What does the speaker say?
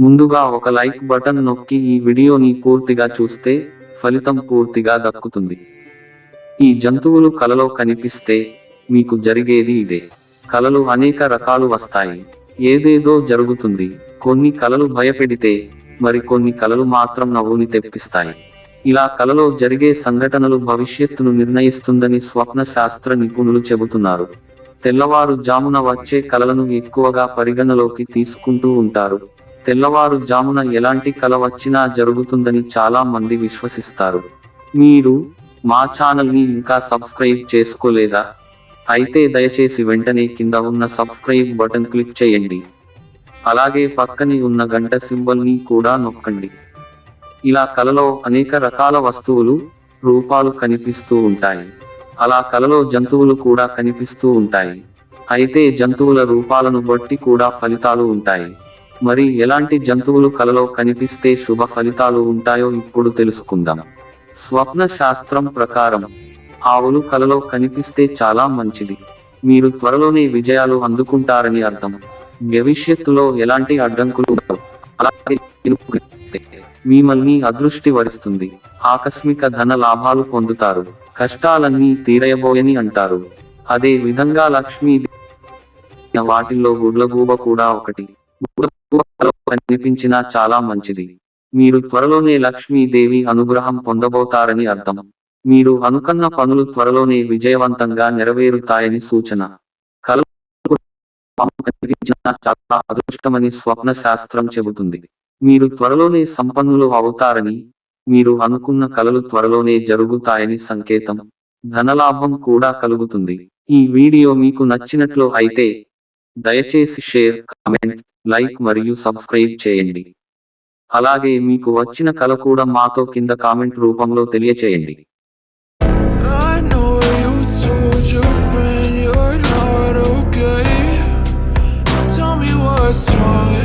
ముందుగా ఒక like button నొక్కి ఈ వీడియోని పూర్తిగా చూస్తే ఫలితం పూర్తిగా దక్కుతుంది. ఈ జంతువులు కలలో కనిపిస్తే మీకు జరిగేది ఇదే. కలలు అనేక రకాలు వస్తాయి. ఏదేదో జరుగుతుంది. కొన్ని కలలు భయపెడితే మరి కొన్ని కలలు మాత్రం నవ్వుని తెప్పిస్తాయి. ఇలా కలలో జరిగే సంఘటనలు భవిష్యత్తును నిర్ణయిస్తుందని స్వప్న శాస్త్ర నిపుణులు చెబుతున్నారు. తెల్లవారు జామున వచ్చే కలలను ఎక్కువగా పరిగణలోకి తీసుకుంటూ ఉంటారు. తెల్లవారు జామున ఎలాంటి కల వచ్చినా జరుగుతుందని చాలా మంది విశ్వసిస్తారు. మీరు మా ఛానల్ని ఇంకా సబ్స్క్రైబ్ చేసుకోలేదా? అయితే దయచేసి వెంటనే కింద ఉన్న సబ్స్క్రైబ్ బటన్ క్లిక్ చేయండి. అలాగే పక్కనే ఉన్న గంట సింబల్ని కూడా నొక్కండి. ఇలా కలలో అనేక రకాల వస్తువులు రూపాలు కనిపిస్తూ ఉంటాయి. అలా కలలో జంతువులు కూడా కనిపిస్తూ ఉంటాయి. అయితే జంతువుల రూపాలను బట్టి కూడా ఫలితాలు ఉంటాయి. మరి ఎలాంటి జంతువులు కలలో కనిపిస్తే శుభ ఫలితాలు ఉంటాయో ఇప్పుడు తెలుసుకుందాం. స్వప్న శాస్త్రం ప్రకారం ఆవులు కలలో కనిపిస్తే చాలా మంచిది. మీరు త్వరలోనే విజయాలు అందుకుంటారని అర్థం. భవిష్యత్తులో ఎలాంటి అడ్డంకులు ఉండవు. అలాగే మిమ్మల్ని అదృష్టి వరిస్తుంది. ఆకస్మిక ధన లాభాలు పొందుతారు. కష్టాలన్నీ తీరయబోయని అంటారు. అదే విధంగా లక్ష్మీ వాటిల్లో గుడ్లగూబ కూడా ఒకటి. కలలో చాలా మంచిది. మీరు త్వరలోనే లక్ష్మీదేవి అనుగ్రహం పొందబోతారని అర్థం. మీరు అనుకన్న పనులు త్వరలోనే విజయవంతంగా నెరవేరుతాయని సూచన. చాలా అదృష్టమని స్వప్న శాస్త్రం చెబుతుంది. మీరు త్వరలోనే సంపన్నులు అవుతారని మీరు అనుకున్న కలలు త్వరలోనే జరుగుతాయని సంకేతం. ధనలాభం కూడా కలుగుతుంది. ఈ వీడియో మీకు నచ్చినట్లు అయితే దయచేసి షేర్ కామెంట్ లైక్ మరియు సబ్స్క్రైబ్ చేయండి. అలాగే మీకు వచ్చిన కల కూడా మాతో కింద కామెంట్ రూపంలో తెలియచేయండి. What's wrong.